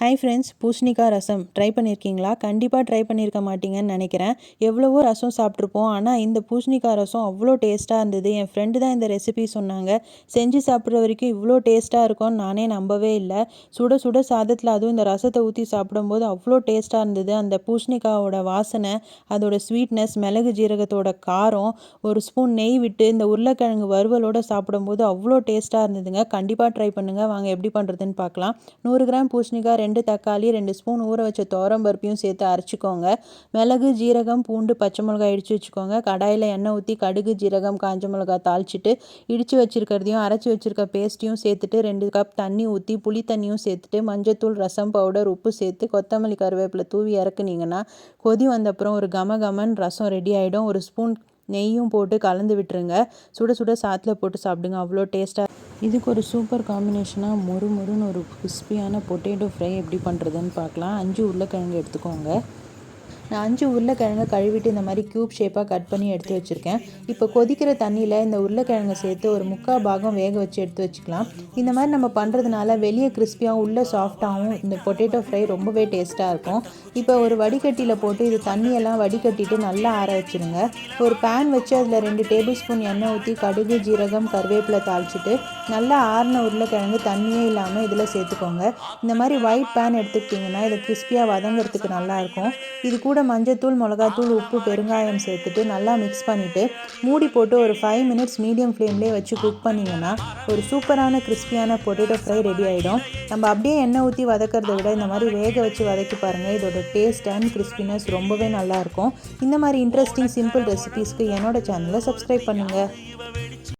Hi friends பூசணிக்காய் ரசம். Try பண்ணியிருக்கீங்களா கண்டிப்பாக ட்ரை பண்ணியிருக்க மாட்டீங்கன்னு நினைக்கிறேன். எவ்வளவோ ரசம் சாப்பிட்ருப்போம் ஆனால் இந்த பூசணிக்காய் ரசம் அவ்வளோ டேஸ்ட்டாக இருந்தது. என் ஃப்ரெண்டு தான் இந்த ரெசிபி சொன்னாங்க. செஞ்சு சாப்பிட்ற வரைக்கும் இவ்வளோ டேஸ்ட்டாக இருக்கும்னு நானே நம்பவே இல்லை. சுட சுட சாதத்தில் அதுவும் இந்த ரசத்தை ஊற்றி சாப்பிடும்போது அவ்வளோ டேஸ்ட்டாக இருந்தது. அந்த பூசணிக்காயோட வாசனை அதோட ஸ்வீட்னஸ் மிளகு ஜீரகத்தோட காரம் ஒரு ஸ்பூன் நெய் விட்டு இந்த உருளைக்கிழங்கு வறுவலோடு சாப்பிடும்போது அவ்வளோ டேஸ்ட்டாக இருந்ததுங்க. கண்டிப்பாக ட்ரை பண்ணுங்கள் வாங்க எப்படி பண்ணுறதுன்னு பார்க்கலாம். நூறு கிராம் பூசணிக்காய் ரெண்டு தக்காளி ரெண்டு ஸ்பூன் ஊற வச்ச துவரம் பருப்பையும் சேர்த்து அரைச்சிக்கோங்க. மிளகு ஜீரகம் பூண்டு பச்சை மிளகாய் இடித்து வச்சுக்கோங்க. கடாயில் எண்ணெய் ஊற்றி கடுகு ஜீரகம் காஞ்ச மிளகாய் தாளிச்சிட்டு இடித்து வச்சுருக்கிறதையும் அரைச்சி வச்சுருக்க பேஸ்ட்டையும் சேர்த்துட்டு ரெண்டு கப் தண்ணி ஊற்றி புளி தண்ணியும் சேர்த்துட்டு மஞ்சத்தூள் ரசம் பவுடர் உப்பு சேர்த்து கொத்தமல்லி கருவேப்பிலை தூவி இறக்குனீங்கன்னா கொதி வந்தப்புறம் ஒரு கம கமன் ரசம் ரெடி ஆகிடும் ஒரு ஸ்பூன் நெய்யும் போட்டு கலந்து விட்டுருங்க. சுட சுட சாத்தில் போட்டு சாப்பிடுங்க. அவ்வளோ டேஸ்ட்டாக இதுக்கு ஒரு சூப்பர் காம்பினேஷனாக மொறு மொறுன்னு ஒரு கிறிஸ்பியான பொட்டேட்டோ ஃப்ரை எப்படி பண்ணுறதுன்னு பார்க்கலாம். அஞ்சு உருளைக்கிழங்கு எடுத்துக்கோங்க. நான் அஞ்சு உருளைக்கிழங்க கழுவிட்டு இந்த மாதிரி க்யூப் ஷேப்பாக கட் பண்ணி எடுத்து வச்சுருக்கேன். இப்போ கொதிக்கிற தண்ணியில் இந்த உருளைக்கிழங்கை சேர்த்து ஒரு முக்கால் பாகம் வேக வச்சு எடுத்து வச்சுக்கலாம். இந்த மாதிரி நம்ம பண்ணுறதுனால வெளியே கிறிஸ்பியாகவும் உள்ளே சாஃப்டாகவும் இந்த பொட்டேட்டோ ஃப்ரை ரொம்பவே டேஸ்ட்டாக இருக்கும். இப்போ ஒரு வடிகட்டியில் போட்டு இது தண்ணியெல்லாம் வடிகட்டிட்டு நல்லா ஆற வச்சுருங்க. ஒரு பேன் வச்சு அதில் ரெண்டு டேபிள் ஸ்பூன் எண்ணெய் ஊற்றி கடுகு ஜீரகம் கருவேப்பிலை தாளிச்சிட்டு நல்லா ஆறின உருளைக்கிழங்கு தண்ணியே இல்லாமல் இதில் சேர்த்துக்கோங்க. இந்த மாதிரி ஒயிட் பேன் எடுத்துக்கிட்டிங்கன்னா இதை கிறிஸ்பியாக வதங்கிறதுக்கு நல்லாயிருக்கும் இது கூட கூட மஞ்சத்தூள் மிளகாத்தூள் உப்பு பெருங்காயம் சேர்த்துட்டு நல்லா மிக்ஸ் பண்ணிவிட்டு மூடி போட்டு ஒரு ஃபைவ் மினிட்ஸ் மீடியம் ஃப்ளேம்லேயே வச்சு குக் பண்ணிங்கன்னா ஒரு சூப்பரான கிறிஸ்பியான பொட்டேட்டோ ஃப்ரை ரெடி ஆகிடும் நம்ம அப்படியே எண்ணெய் ஊற்றி வதக்கிறத விட இந்த மாதிரி வேக வச்சு வதக்கி பாருங்கள் இதோட டேஸ்ட் அண்ட் கிறிஸ்பினஸ் ரொம்பவே நல்லாயிருக்கும் இந்த மாதிரி இன்ட்ரெஸ்டிங் சிம்பிள் ரெசிபீஸ்க்கு என்னோட சேனலை சப்ஸ்கிரைப் பண்ணுங்கள்